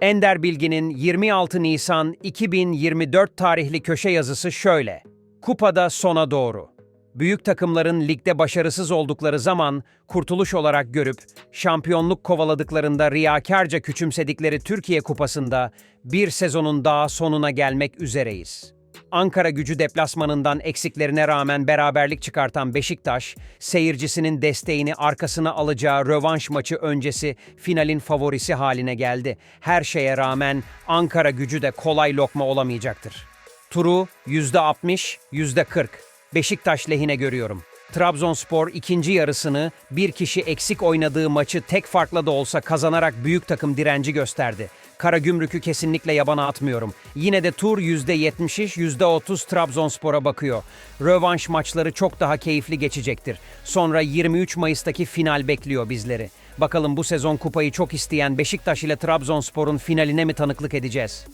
Ender Bilgin'in 26 Nisan 2024 tarihli köşe yazısı şöyle. Kupada sona doğru. Büyük takımların ligde başarısız oldukları zaman kurtuluş olarak görüp şampiyonluk kovaladıklarında riyakarca küçümsedikleri Türkiye Kupası'nda bir sezonun daha sonuna gelmek üzereyiz. Ankara gücü deplasmanından eksiklerine rağmen beraberlik çıkartan Beşiktaş, seyircisinin desteğini arkasına alacağı rövanş maçı öncesi finalin favorisi haline geldi. Her şeye rağmen Ankara gücü de kolay lokma olamayacaktır. Turu %60, %40. Beşiktaş lehine görüyorum. Trabzonspor ikinci yarısını bir kişi eksik oynadığı maçı tek farkla da olsa kazanarak büyük takım direnci gösterdi. Karagümrük'ü kesinlikle yabana atmıyorum. Yine de tur %70 iş, %30 Trabzonspor'a bakıyor. Rövanş maçları çok daha keyifli geçecektir. Sonra 23 Mayıs'taki final bekliyor bizleri. Bakalım bu sezon kupayı çok isteyen Beşiktaş ile Trabzonspor'un finaline mi tanıklık edeceğiz?